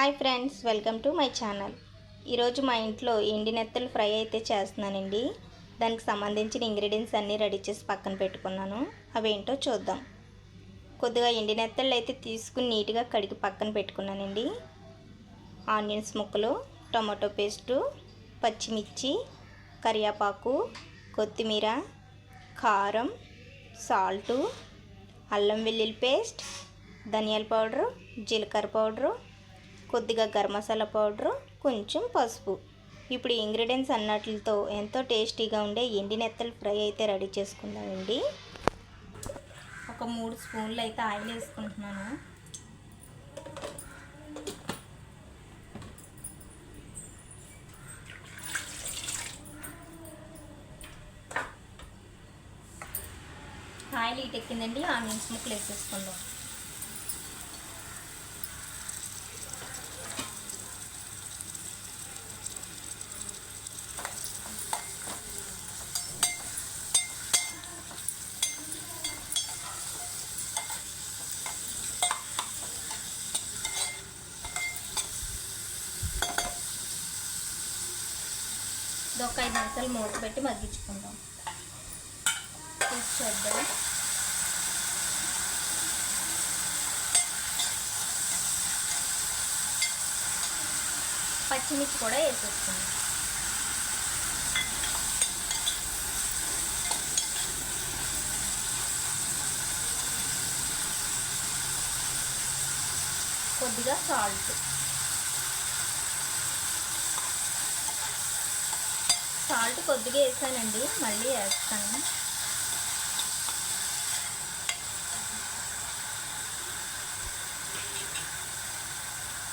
Hi friends welcome to my channel. ఈరోజు మా ఇంట్లో ఎండి నెత్తలు ఫ్రై అయితే చేస్తున్నానండి. దానికి సంబంధించిన ఇంగ్రీడియంట్స్ అన్నీ రెడీ చేసి పక్కన పెట్టుకున్నాను. అవేంటో చూద్దాం. కొద్దిగా ఎండి నెత్తళ్ళు అయితే తీసుకుని నీట్గా కడిగి పక్కన పెట్టుకున్నానండి. ఆనియన్స్ ముక్కలు టమాటో పేస్టు పచ్చిమిర్చి కరివేపాకు కొత్తిమీర కారం సాల్టు అల్లం వెల్లుల్లి పేస్ట్ ధనియాల పౌడరు జీలకర్ర పౌడరు కొద్దిగా గరం మసాలా పౌడరు కొంచెం పసుపు. ఇప్పుడు ఇంగ్రీడియంట్స్ అన్నట్లతో ఎంతో టేస్టీగా ఉండే ఎండి నెత్తలు ఫ్రై అయితే రెడీ చేసుకుందామండి. ఒక మూడు స్పూన్లు అయితే ఆయిల్ వేసుకుంటున్నాను. ఆయిల్ ఇటెక్కిందండి ఆనియన్స్ ముక్కలు వేసేసుకుందాం. ఇది ఒక ఐదు నిమిషాలు మూత పెట్టి మగ్గించుకుందాం. చూద్దాం. పచ్చిమిర్చి కూడా వేసేసుకుందాం. కొద్దిగా సాల్ట్. సాల్ట్ కొద్దిగా వేసానండి మళ్ళీ వేస్తాను.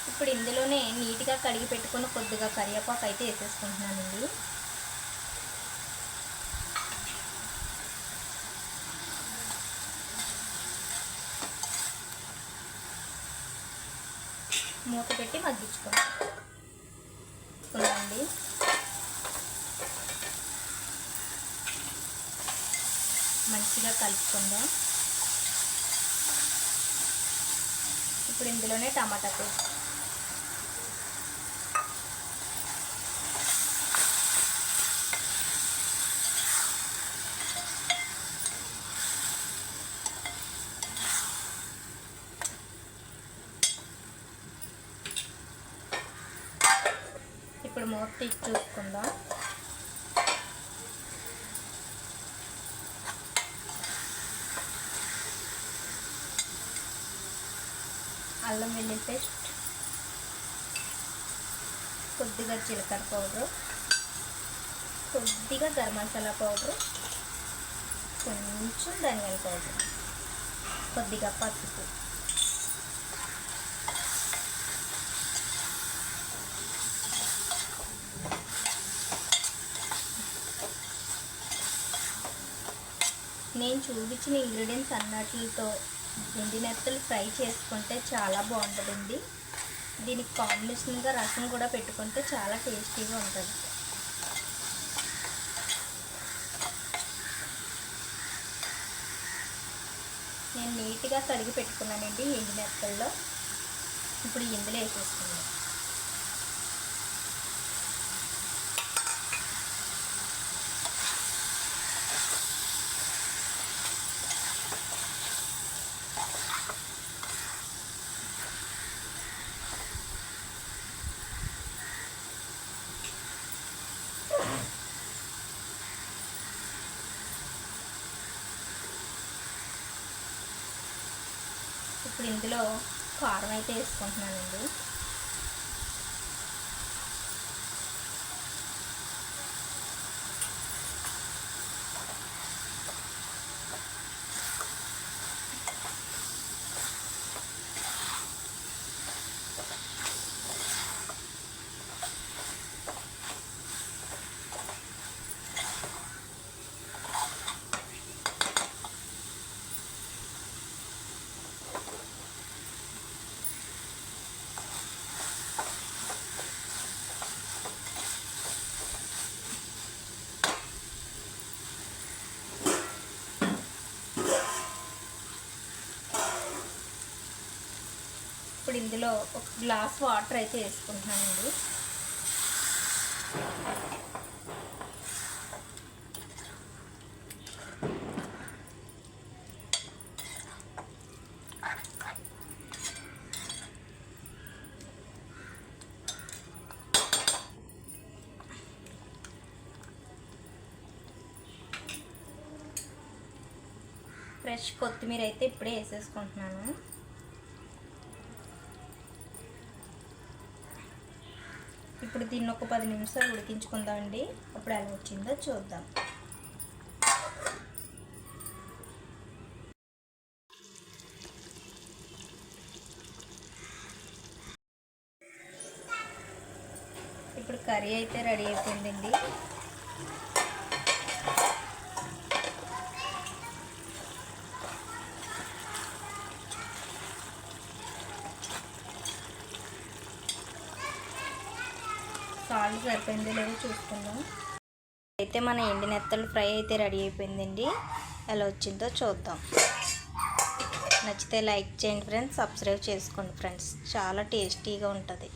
ఇప్పుడు ఇందులోనే నీట్గా కడిగి పెట్టుకుని కొద్దిగా కరివేపాకు అయితే వేసేసుకుంటున్నానండి. మూత పెట్టి మగ్గించుకోండి మంచిగా కలుపుకుందాం. ఇప్పుడు ఇందులోనే టమాటా పేస్ట్. ఇప్పుడు మూత తీసి చూసుకుందాం. అల్లం వెల్లుల్లి పేస్ట్ కొద్దిగా జీలకర్ర పౌడరు కొద్దిగా గరం మసాలా పౌడరు కొంచెం ధనియాల పౌడర్ కొద్దిగా పసుపు. నేను చూపించిన ఇంగ్రీడియంట్స్ అన్నట్లతో ఎండి నెత్తలు ఫ్రై చేసుకుంటే చాలా బాగుంటుందండి. దీనికి కాంబినేషన్గా రసం కూడా పెట్టుకుంటే చాలా టేస్టీగా ఉంటుంది. నేను నీట్గా కడిగి పెట్టుకున్నానండి ఎండి నెత్తల్లో. ఇప్పుడు ఇందులో వేసేసుకున్నాను ఇప్పుడు ఇందులో కారం అయితే వేసుకుంటున్నానండి. ఇందులో ఒక గ్లాస్ వాటర్ అయితే వేసుకుంటున్నానండి. ఫ్రెష్ కొత్తిమీర అయితే ఇప్పుడే వేసేసుకుంటున్నాను. ఇప్పుడు దీన్ని ఒక పది నిమిషాలు ఉడికించుకుందామండి. అప్పుడు ఎలా వచ్చిందో చూద్దాం. ఇప్పుడు కర్రీ అయితే రెడీ అయిపోయిందండి. సాల్ట్ సరిపోయిందో లేదో చూసుకుందాం. అయితే మన ఎండి నెత్తలు ఫ్రై అయితే రెడీ అయిపోయిందండి. ఎలా వచ్చిందో చూద్దాం. నచ్చితే లైక్ చేయండి ఫ్రెండ్స్ సబ్స్క్రైబ్ చేసుకోండి ఫ్రెండ్స్. చాలా టేస్టీగా ఉంటుంది.